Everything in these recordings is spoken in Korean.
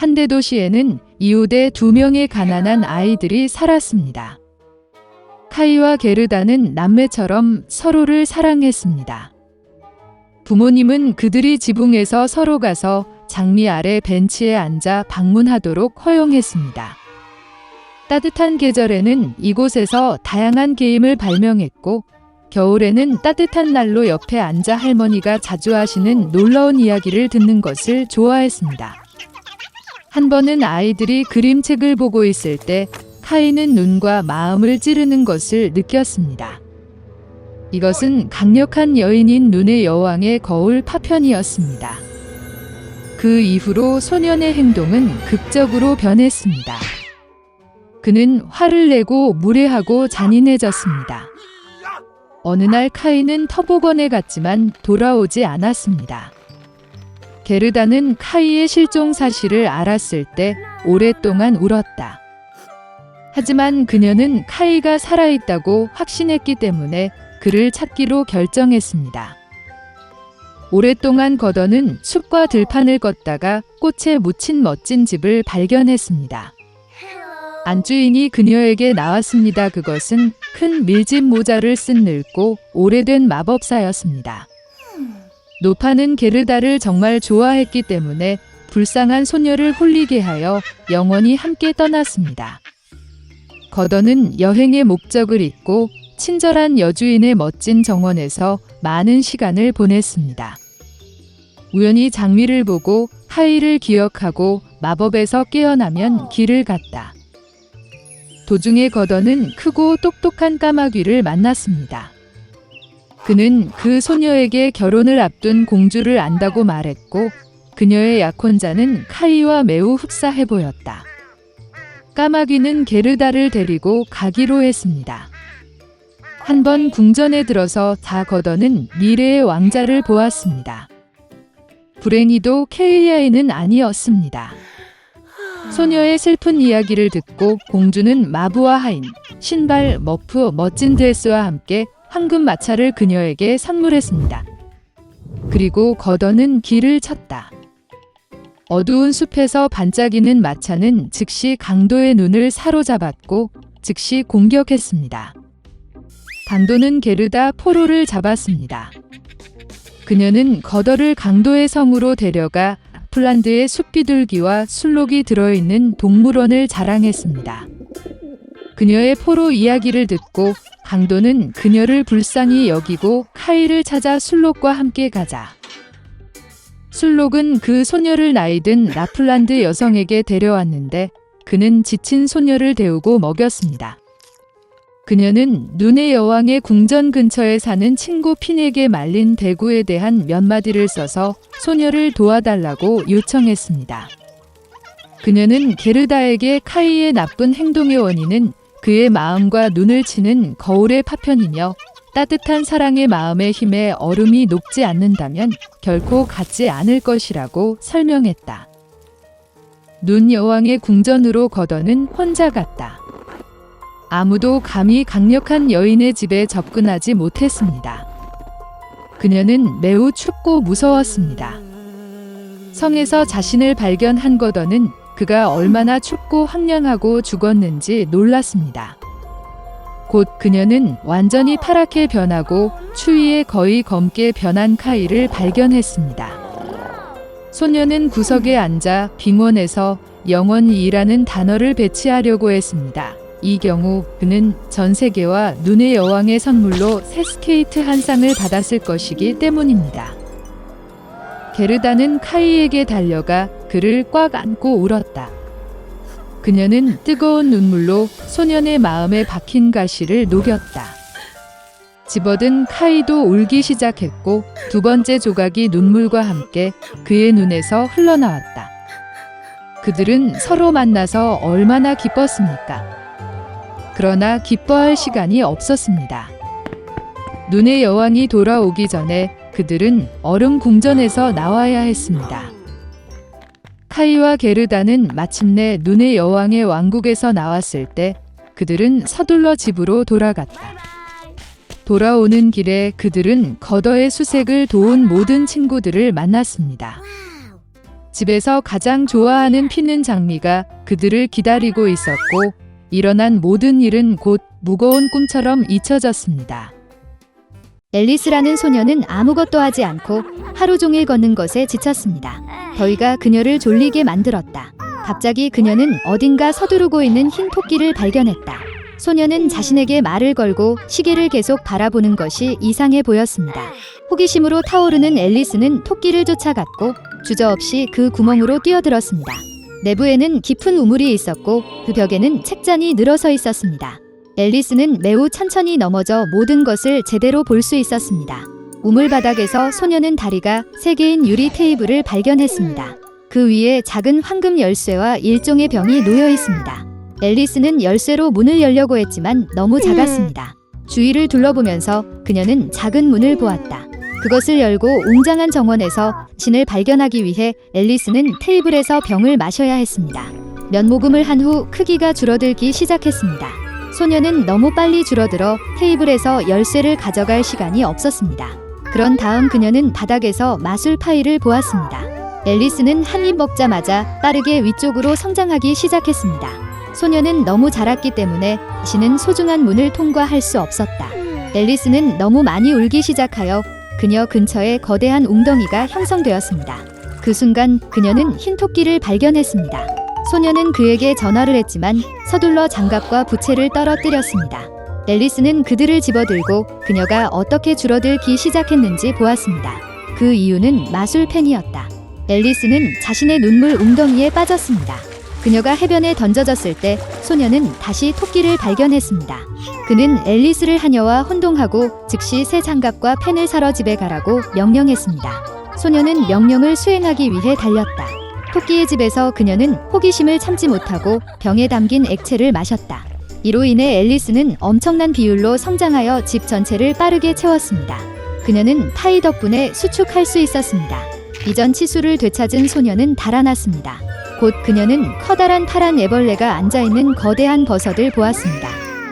한 대 도시에는 이웃의 두 명의 가난한 아이들이 살았습니다. 카이와 게르다는 남매처럼 서로를 사랑했습니다. 부모님은 그들이 지붕에서 서로 가서 장미 아래 벤치에 앉아 방문하도록 허용했습니다. 따뜻한 계절에는 이곳에서 다양한 게임을 발명했고, 겨울에는 따뜻한 난로 옆에 앉아 할머니가 자주 하시는 놀라운 이야기를 듣는 것을 좋아했습니다. 한 번은 아이들이 그림책을 보고 있을 때 카이는 눈과 마음을 찌르는 것을 느꼈습니다. 이것은 강력한 여인인 눈의 여왕의 거울 파편이었습니다. 그 이후로 소년의 행동은 극적으로 변했습니다. 그는 화를 내고 무례하고 잔인해졌습니다. 어느 날 카이는 터보건에 갔지만 돌아오지 않았습니다. 게르다는 카이의 실종 사실을 알았을 때 오랫동안 울었다. 하지만 그녀는 카이가 살아있다고 확신했기 때문에 그를 찾기로 결정했습니다. 오랫동안 거더는 숲과 들판을 걷다가 꽃에 묻힌 멋진 집을 발견했습니다. 안주인이 그녀에게 나왔습니다. 그것은 큰 밀짚 모자를 쓴 늙고 오래된 마법사였습니다. 노파는 게르다를 정말 좋아했기 때문에 불쌍한 소녀를 홀리게 하여 영원히 함께 떠났습니다. 거더는 여행의 목적을 잊고 친절한 여주인의 멋진 정원에서 많은 시간을 보냈습니다. 우연히 장미를 보고 하이를 기억하고 마법에서 깨어나면 길을 갔다. 도중에 거더는 크고 똑똑한 까마귀를 만났습니다. 그는 그 소녀에게 결혼을 앞둔 공주를 안다고 말했고 그녀의 약혼자는 카이와 매우 흡사해 보였다. 까마귀는 게르다를 데리고 가기로 했습니다. 한 번 궁전에 들어서 다 거더는 미래의 왕자를 보았습니다. 불행히도 케이아이는 아니었습니다. 소녀의 슬픈 이야기를 듣고 공주는 마부와 하인, 신발, 머프, 멋진 드레스와 함께 황금 마차를 그녀에게 선물했습니다. 그리고 거더는 길을 쳤다. 어두운 숲에서 반짝이는 마차는 즉시 강도의 눈을 사로잡았고 즉시 공격했습니다. 강도는 게르다 포로를 잡았습니다. 그녀는 거더를 강도의 성으로 데려가 플란드의 숲비둘기와 술록이 들어있는 동물원을 자랑했습니다. 그녀의 포로 이야기를 듣고 강도는 그녀를 불쌍히 여기고 카이를 찾아 술록과 함께 가자. 술록은 그 소녀를 나이든 라플란드 여성에게 데려왔는데 그는 지친 소녀를 데우고 먹였습니다. 그녀는 눈의 여왕의 궁전 근처에 사는 친구 핀에게 말린 대구에 대한 몇 마디를 써서 소녀를 도와달라고 요청했습니다. 그녀는 게르다에게 카이의 나쁜 행동의 원인은 그의 마음과 눈을 치는 거울의 파편이며 따뜻한 사랑의 마음의 힘에 얼음이 녹지 않는다면 결코 갖지 않을 것이라고 설명했다. 눈 여왕의 궁전으로 거더는 혼자 갔다. 아무도 감히 강력한 여인의 집에 접근하지 못했습니다. 그녀는 매우 춥고 무서웠습니다. 성에서 자신을 발견한 거더는 그가 얼마나 춥고 황량하고 죽었는지 놀랐습니다. 곧 그녀는 완전히 파랗게 변하고 추위에 거의 검게 변한 카이를 발견했습니다. 소녀는 구석에 앉아 빙원에서 영원이라는 단어를 배치하려고 했습니다. 이 경우 그는 전 세계와 눈의 여왕의 선물로 새 스케이트 한 쌍을 받았을 것이기 때문입니다. 게르다는 카이에게 달려가 그를 꽉 안고 울었다. 그녀는 뜨거운 눈물로 소년의 마음에 박힌 가시를 녹였다. 집어든 카이도 울기 시작했고 두 번째 조각이 눈물과 함께 그의 눈에서 흘러나왔다. 그들은 서로 만나서 얼마나 기뻤습니까? 그러나 기뻐할 시간이 없었습니다. 눈의 여왕이 돌아오기 전에 그들은 얼음 궁전에서 나와야 했습니다. 카이와 게르다는 마침내 눈의 여왕의 왕국에서 나왔을 때 그들은 서둘러 집으로 돌아갔다. 돌아오는 길에 그들은 거더의 수색을 도운 모든 친구들을 만났습니다. 집에서 가장 좋아하는 피는 장미가 그들을 기다리고 있었고 일어난 모든 일은 곧 무거운 꿈처럼 잊혀졌습니다. 앨리스라는 소녀는 아무것도 하지 않고 하루 종일 걷는 것에 지쳤습니다. 더위가 그녀를 졸리게 만들었다. 갑자기 그녀는 어딘가 서두르고 있는 흰 토끼를 발견했다. 소녀는 자신에게 말을 걸고 시계를 계속 바라보는 것이 이상해 보였습니다. 호기심으로 타오르는 앨리스는 토끼를 쫓아갔고 주저없이 그 구멍으로 뛰어들었습니다. 내부에는 깊은 우물이 있었고 그 벽에는 책잔이 늘어서 있었습니다. 앨리스는 매우 천천히 넘어져 모든 것을 제대로 볼 수 있었습니다. 우물 바닥에서 소녀는 다리가 세 개인 유리 테이블을 발견했습니다. 그 위에 작은 황금 열쇠와 일종의 병이 놓여 있습니다. 앨리스는 열쇠로 문을 열려고 했지만 너무 작았습니다. 주위를 둘러보면서 그녀는 작은 문을 보았다. 그것을 열고 웅장한 정원에서 신을 발견하기 위해 앨리스는 테이블에서 병을 마셔야 했습니다. 몇 모금을 한 후 크기가 줄어들기 시작했습니다. 소녀는 너무 빨리 줄어들어 테이블에서 열쇠를 가져갈 시간이 없었습니다. 그런 다음 그녀는 바닥에서 마술 파이를 보았습니다. 앨리스는 한 입 먹자마자 빠르게 위쪽으로 성장하기 시작했습니다. 소녀는 너무 자랐기 때문에 신은 소중한 문을 통과할 수 없었다. 앨리스는 너무 많이 울기 시작하여 그녀 근처에 거대한 웅덩이가 형성되었습니다. 그 순간 그녀는 흰 토끼를 발견했습니다. 소녀는 그에게 전화를 했지만 서둘러 장갑과 부채를 떨어뜨렸습니다. 앨리스는 그들을 집어들고 그녀가 어떻게 줄어들기 시작했는지 보았습니다. 그 이유는 마술펜이었다. 앨리스는 자신의 눈물 웅덩이에 빠졌습니다. 그녀가 해변에 던져졌을 때 소녀는 다시 토끼를 발견했습니다. 그는 앨리스를 하녀와 혼동하고 즉시 새 장갑과 펜을 사러 집에 가라고 명령했습니다. 소녀는 명령을 수행하기 위해 달렸다. 토끼의 집에서 그녀는 호기심을 참지 못하고 병에 담긴 액체를 마셨다. 이로 인해 앨리스는 엄청난 비율로 성장하여 집 전체를 빠르게 채웠습니다. 그녀는 파이 덕분에 수축할 수 있었습니다. 이전 치수를 되찾은 소녀는 달아났습니다. 곧 그녀는 커다란 파란 애벌레가 앉아있는 거대한 버섯을 보았습니다.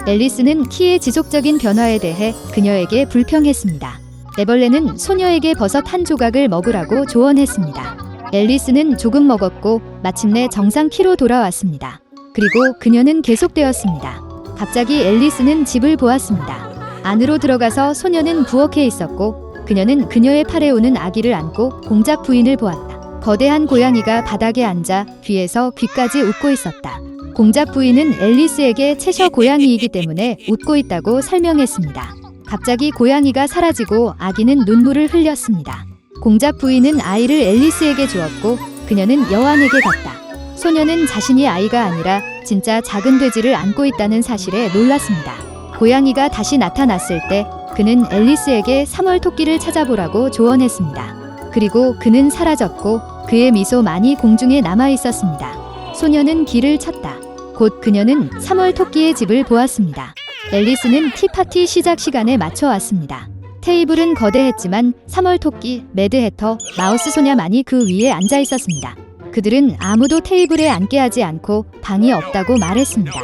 앨리스는 키의 지속적인 변화에 대해 그녀에게 불평했습니다. 애벌레는 소녀에게 버섯 한 조각을 먹으라고 조언했습니다. 앨리스는 조금 먹었고 마침내 정상 키로 돌아왔습니다. 그리고 그녀는 계속되었습니다. 갑자기 앨리스는 집을 보았습니다. 안으로 들어가서 소녀는 부엌에 있었고 그녀는 그녀의 팔에 오는 아기를 안고 공작 부인을 보았다. 거대한 고양이가 바닥에 앉아 귀에서 귀까지 웃고 있었다. 공작 부인은 앨리스에게 채셔 고양이이기 때문에 웃고 있다고 설명했습니다. 갑자기 고양이가 사라지고 아기는 눈물을 흘렸습니다. 공작 부인은 아이를 앨리스에게 주었고 그녀는 여왕에게 갔다. 소녀는 자신이 아이가 아니라 진짜 작은 돼지를 안고 있다는 사실에 놀랐습니다. 고양이가 다시 나타났을 때 그는 앨리스에게 3월 토끼를 찾아보라고 조언했습니다. 그리고 그는 사라졌고 그의 미소만이 공중에 남아 있었습니다. 소녀는 길을 쳤다. 곧 그녀는 3월 토끼의 집을 보았습니다. 앨리스는 티파티 시작 시간에 맞춰 왔습니다. 테이블은 거대했지만 3월 토끼, 매드해터, 마우스 소냐만이 그 위에 앉아 있었습니다. 그들은 아무도 테이블에 앉게 하지 않고 방이 없다고 말했습니다.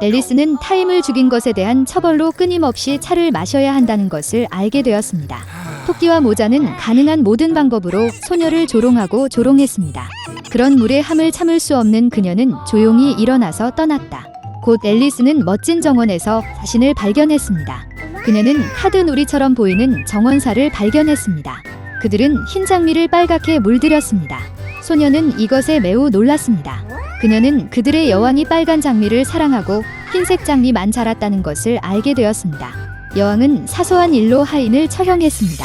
앨리스는 타임을 죽인 것에 대한 처벌로 끊임없이 차를 마셔야 한다는 것을 알게 되었습니다. 토끼와 모자는 가능한 모든 방법으로 소녀를 조롱하고 조롱했습니다. 그런 물의 함을 참을 수 없는 그녀는 조용히 일어나서 떠났다. 곧 앨리스는 멋진 정원에서 자신을 발견했습니다. 그녀는 카드 놀이처럼 보이는 정원사를 발견했습니다. 그들은 흰 장미를 빨갛게 물들였습니다. 소녀는 이것에 매우 놀랐습니다. 그녀는 그들의 여왕이 빨간 장미를 사랑하고 흰색 장미만 자랐다는 것을 알게 되었습니다. 여왕은 사소한 일로 하인을 처형했습니다.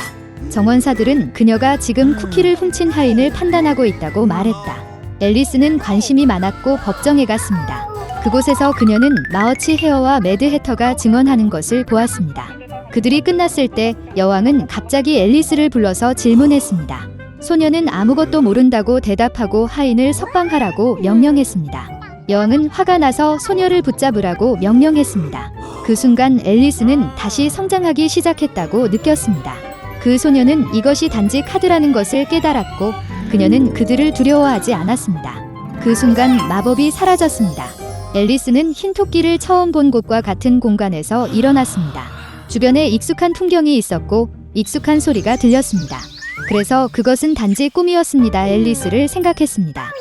정원사들은 그녀가 지금 쿠키를 훔친 하인을 판단하고 있다고 말했다. 앨리스는 관심이 많았고 법정에 갔습니다. 그곳에서 그녀는 마어치 헤어와 매드 해터가 증언하는 것을 보았습니다. 그들이 끝났을 때 여왕은 갑자기 앨리스를 불러서 질문했습니다. 소녀는 아무것도 모른다고 대답하고 하인을 석방하라고 명령했습니다. 여왕은 화가 나서 소녀를 붙잡으라고 명령했습니다. 그 순간 앨리스는 다시 성장하기 시작했다고 느꼈습니다. 그 소녀는 이것이 단지 카드라는 것을 깨달았고 그녀는 그들을 두려워하지 않았습니다. 그 순간 마법이 사라졌습니다. 앨리스는 흰 토끼를 처음 본 곳과 같은 공간에서 일어났습니다. 주변에 익숙한 풍경이 있었고 익숙한 소리가 들렸습니다. 그래서 그것은 단지 꿈이었습니다. 앨리스를 생각했습니다.